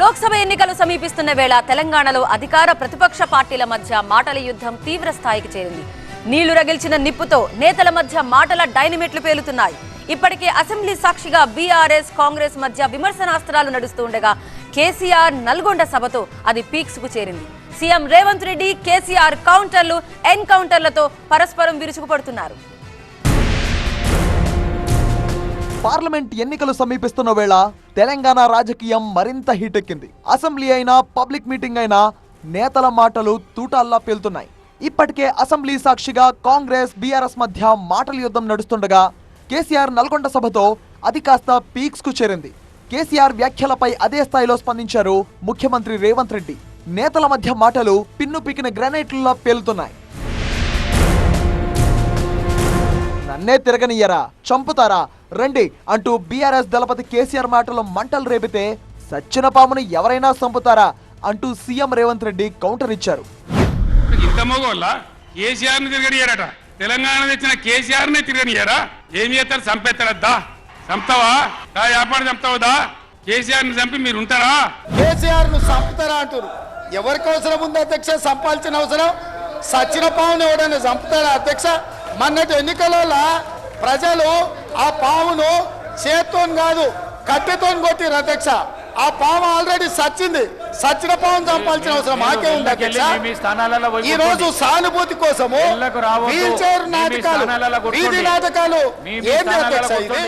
లోక్సభ ఎన్నికలు సమీపిస్తున్న వేళ తెలంగాణలో అధికార ప్రతిపక్ష పార్టీల మధ్య మాటల యుద్ధం తీవ్ర స్థాయికి చేరింది. నీళ్ళు రగిల్చిన నిప్పుతో నేతల మధ్య మాటల డైనమిట్లు పేలుతున్నాయి. ఇప్పటికే అసెంబ్లీ సాక్షిగా బీఆర్ఎస్ కాంగ్రెస్ మధ్య విమర్శనాస్త్రాలు నడుస్తూ ఉండగా కేసీఆర్ నల్గొండ సభతో అది పీక్స్కు చేరింది. సీఎం రేవంత్ రెడ్డి కేసీఆర్ కౌంటర్లు ఎన్కౌంటర్లతో పరస్పరం విరుచుకుపడుతున్నారు. పార్లమెంట్ ఎన్నికలు సమీపిస్తున్న వేళ తెలంగాణ రాజకీయం మరింత హీటెక్కింది. అసెంబ్లీ అయినా పబ్లిక్ మీటింగ్ అయినా నేతల మాటలు తూటాల్లా పేలుతున్నాయి. ఇప్పటికే అసెంబ్లీ సాక్షిగా కాంగ్రెస్ బీఆర్ఎస్ మధ్య మాటల యుద్ధం నడుస్తుండగా కేసీఆర్ నల్గొండ సభతో అది కాస్త పీక్స్కు చేరింది. కేసీఆర్ వ్యాఖ్యలపై అదే స్థాయిలో స్పందించారు ముఖ్యమంత్రి రేవంత్ రెడ్డి. నేతల మధ్య మాటలు పిన్ను పికిన గ్రానైట్లలో పేలుతున్నాయి. నన్నే తిరగనియ్యరా చంపుతారా? రండి అంటూ బీఆర్ఎస్ దళపతి కేసీఆర్ మాటలు మంటలు రేపితే సచ్చిన పామును ఎవరైనా చంపుతారా అంటూ సీఎం రేవంత్ రెడ్డి కౌంటర్ ఇచ్చారు. ఇంత మగోళ్ళ? కేసీఆర్ని తిరగనియారట తెలంగాణ తెచ్చిన కేసీఆర్ నే తిరగనియారా ఏం చేస్తారు? చంపేస్తారద్దా? చంపుతావా? దా వ్యాపారం చంపుతావదా కేసీఆర్ని చంపి మీరు ఉంటారా కేసీఆర్ను చంపుతారా అంటారు ఎవరికి అవసరం ఉంది అధ్యక్ష? చంపాల్సిన అవసరం? సచిన పావును ఎవడైనా చంపుతారా అధ్యక్ష? మొన్నటి ఎన్నికలలో ప్రజలు ఆ పావును చేత్తో కాదు కట్టెతో కొట్టిరు అధ్యక్ష ఆ పాము ఆల్రెడీ సచ్చింది సచిన పావును చంపాల్సిన అవసరం మాకే ఉంది అధ్యక్ష ఈ రోజు. సానుభూతి కోసము. వీల్ చైర్ నాటకాలు. వీధి నాటకాలు స్థానాలలో అధ్యక్ష ఇది.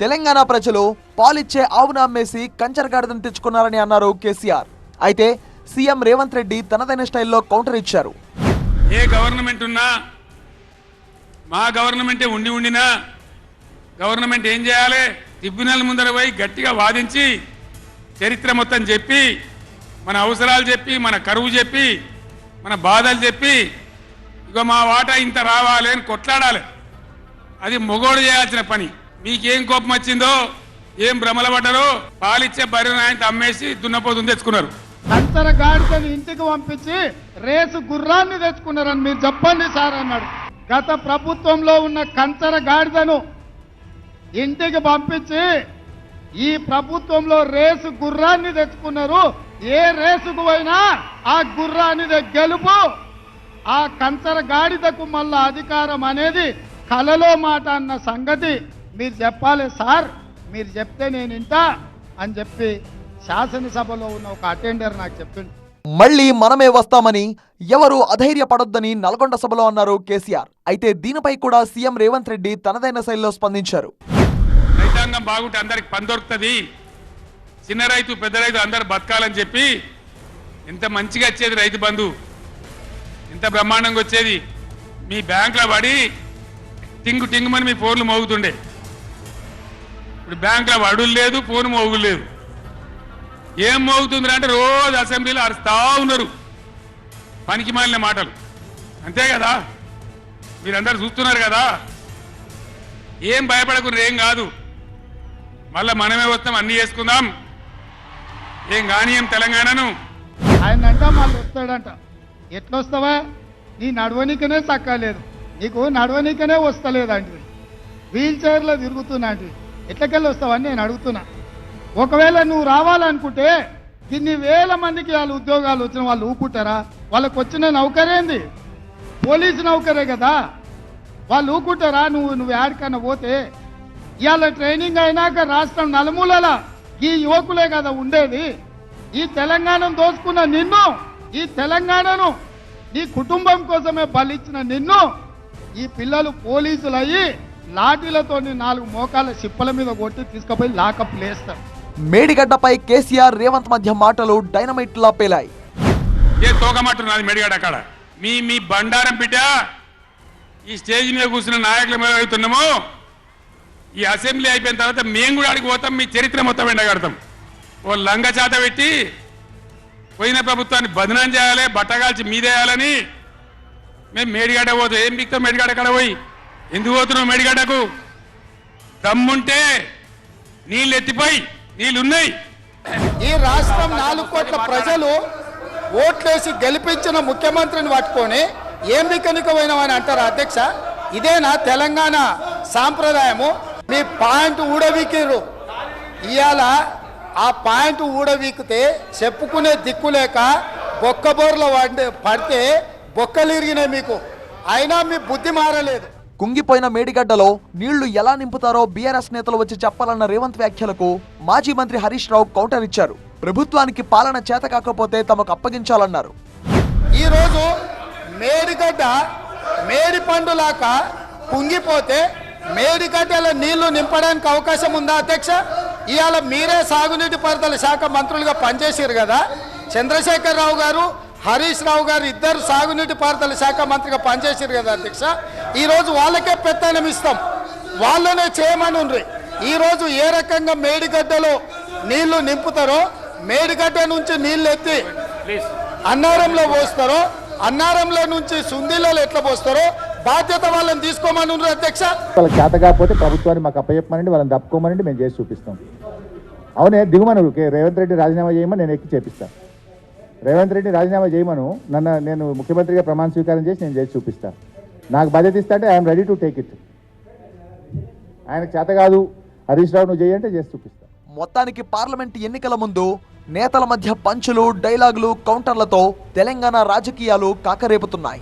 తెలంగాణ ప్రజలు పాలిచ్చే ఆవును అమ్మేసి కంచరగాడిదని తెచ్చుకున్నారని అన్నారు కేసీఆర్ అయితే సీఎం రేవంత్ రెడ్డి తనదైన స్టైల్లో కౌంటర్ ఇచ్చారు ఏ గవర్నమెంట్ ఉన్నా మా గవర్నమెంటే ఉండి ఉండినా గవర్నమెంట్ ఏం చేయాలి? ట్రిబ్యునల్ ముందర పోయి గట్టిగా వాదించి చరిత్ర మొత్తం చెప్పి మన అవసరాలు చెప్పి మన కరువు చెప్పి మన బాధలు చెప్పి ఇక మా వాటా ఇంత రావాలి అని కొట్లాడాలి. అది మొగోడు చేయాల్సిన పని. మీకేం కోపం వచ్చిందో ఏం భ్రమల పడ్డారో పాలిచ్చే బర్రెను ఆయన అమ్మేసి దున్నపోతుంది తెచ్చుకున్నారు. కంచర గాడిదని ఇంటికి పంపించి రేసు గుర్రాన్ని తెచ్చుకున్నారని మీరు చెప్పండి సార్ అన్నాడు. గత ప్రభుత్వంలో ఉన్న కంచర గాడిదను ఇంటికి పంపించి ఈ ప్రభుత్వంలో రేసు గుర్రాన్ని తెచ్చుకున్నారు. ఏ రేసుకు పోయినా ఆ గుర్రాన్ని గెలుపు. ఆ కంచర గాడిదకు మళ్ళా అధికారం అనేది కలలో మాట అన్న సంగతి మీరు చెప్పాలి సార్. మీరు చెప్తే నేను ఇంటా అని చెప్పి శాసనసభలో ఉన్న ఒక అటెండర్ నాకు చెప్పిండు. మళ్ళీ మనమే వస్తామని ఎవరు అధైర్యపడొద్దని నల్గొండ సభలో అన్నారు కేసీఆర్. అయితే దీనిపై కూడా సీఎం రేవంత్ రెడ్డి తనదైన శైలిలో స్పందించారు. రైతాంగం బాగుంటే అందరికి పని దొరుకుతుంది. చిన్న రైతు పెద్ద రైతు అందరు బతకాలని చెప్పి ఎంత మంచిగా వచ్చేది రైతు బంధు. ఎంత బ్రహ్మాండంగా వచ్చేది. మీ బ్యాంకులో పడి టింగు టింగుమని మీ ఫోన్లు మోగుతుండే. ఇప్పుడు బ్యాంకులో వడులు లేదు ఫోన్ మోగులు లేదు. ఏం మోగుతుంది అంటే రోజు అసెంబ్లీలో అరుస్తా ఉన్నారు. పనికి మాలిన మాటలు. అంతే కదా? మీరందరూ చూస్తున్నారు కదా? ఏం భయపడకుండా ఏం కాదు. మళ్ళా మనమే వస్తాం అన్ని చేసుకుందాం. ఏం కానీయం తెలంగాణను. ఆయనంట మళ్ళీ వస్తాడంట. ఎట్లొస్తావా? నీ నడవనికనే చక్కలేదు నీకు నడవనికనే వస్తలేదంటివి వీల్ చైర్లో తిరుగుతున్నాంటివి ఎట్లకెళ్ళి వస్తావని నేను అడుగుతున్నా. ఒకవేళ నువ్వు రావాలనుకుంటే ఇన్ని వేల మందికి వాళ్ళు ఉద్యోగాలు వచ్చిన వాళ్ళు ఊపుకుంటారా? వాళ్ళకు వచ్చిన నౌకరేంది పోలీసు నౌకరే కదా. వాళ్ళు ఊకుంటారా నువ్వు నువ్వు యాడికన్నా పోతే? ఇవాళ ట్రైనింగ్ అయినాక రాష్ట్రం నలుమూలల ఈ యువకులే కదా ఉండేది. ఈ తెలంగాణను దోచుకున్న నిన్ను ఈ తెలంగాణను నీ కుటుంబం కోసమే బలిచ్చిన నిన్ను ఈ పిల్లలు పోలీసులు అయ్యి లాఠీలతో నాలుగు మోకాళ్ళ చిప్పల మీద కొట్టి తీసుకుపోయి లాకప్ లేస్తారు. మేడిగడ్డపై కేసీఆర్ రేవంత్ మధ్య మాటలు డైనమైట్ లా పేలాయి మేడిగడ్డ అక్కడ మీ మీ బండారం బిడ్డ ఈ స్టేజ్ మీద కూర్చున్న నాయకుల మీద అవుతున్నాము ఈ అసెంబ్లీ అయిపోయిన తర్వాత మేము కూడా అడిగి పోతాం మీ చరిత్ర మొత్తం ఎండగడతాం. ఓ లంగ చేత పెట్టి పోయిన ప్రభుత్వాన్ని బదనం చేయాలి బట్టగాల్చి మీదేయాలని మేము మేడిగడ్డ పోతాం ఏం బిక్తాం మేడిగడ్డ కడ పోయి? ఎందుకు పోతున్నాం మేడిగడ్డకు? దమ్ముంటే నీళ్ళు ఎత్తిపోయి వీళ్ళున్నాయి ఈ రాష్ట్రం నాలుగు కోట్ల ప్రజలు ఓట్లేసి గెలిపించిన ముఖ్యమంత్రిని పట్టుకొని ఏం అని అంటారు అధ్యక్ష? ఇదేనా తెలంగాణ సాంప్రదాయము? మీ పాయింట్ ఊడవీకిరు ఇవాళ ఆ పాయింట్ ఊడవీకితే చెప్పుకునే దిక్కు లేక బొక్కబోర్ల పడితే బొక్కలు ఇరిగినాయి మీకు. అయినా మీ బుద్ధి మారలేదు. కుంగిపోయిన మేడిగడ్డలో నీళ్ళు ఎలా నింపుతారో బీఆర్ఎస్ నేతలు వచ్చి చెప్పాలన్న రేవంత్ వ్యాఖ్యలకు మాజీ మంత్రి హరీష్ రావు కౌంటర్ ఇచ్చారు. ప్రభుత్వానికి పాలన చేత కాకపోతే తమకు అప్పగించాలన్నారు. ఈరోజు మేడిగడ్డ మేడి పండులాక కుంగిపోతే మేడిగడ్డల నీళ్ళు నింపడానికి అవకాశం ఉందా అధ్యక్ష? ఇవాళ మీరే సాగునీటి పారుదల శాఖ మంత్రులుగా పనిచేసారు కదా. చంద్రశేఖరరావు గారు హరీష్ రావు గారు ఇద్దరు సాగునీటి పారుదల శాఖ మంత్రిగా పనిచేసారు కదా అధ్యక్ష? ఈరోజు వాళ్ళకే పెత్తనం ఇస్తాం. వాళ్ళనే చేయమని ఉండ్రి ఈరోజు ఏ రకంగా మేడిగడ్డలో నీళ్ళు నింపుతారో మేడిగడ్డ నుంచి నీళ్ళు ఎత్తి అన్నారంలో పోస్తారో అన్నారంలో నుంచి సుందీలలో ఎట్లా పోస్తారో బాధ్యత వాళ్ళని తీసుకోమని ఉన్నారు అధ్యక్ష? వాళ్ళకి చేత కాకపోతే ప్రభుత్వాన్ని మాకు అప్పచెప్పమనండి వాళ్ళని తప్పుకోమనండి మేము చేసి చూపిస్తాం. అవునే దిగుమను రేవంత్ రెడ్డి రాజీనామా చేయమని నేను ఎక్కి చేపిస్తాను రేవంత్ రెడ్డి రాజీనామా చేయమను. నన్ను నేను ముఖ్యమంత్రిగా ప్రమాణ స్వీకారం చేసి నేను చేసి చూపిస్తాను నాకు బాధ్యత ఇస్తా అంటే I'm ready to take it. ఆయనకు చేత కాదు. హరీష్ రావు నువ్వు చేయంటే చేసి చూపిస్తాను మొత్తానికి పార్లమెంట్ ఎన్నికల ముందు నేతల మధ్య పంచులు డైలాగులు కౌంటర్లతో తెలంగాణ రాజకీయాలు కాకరేపుతున్నాయి.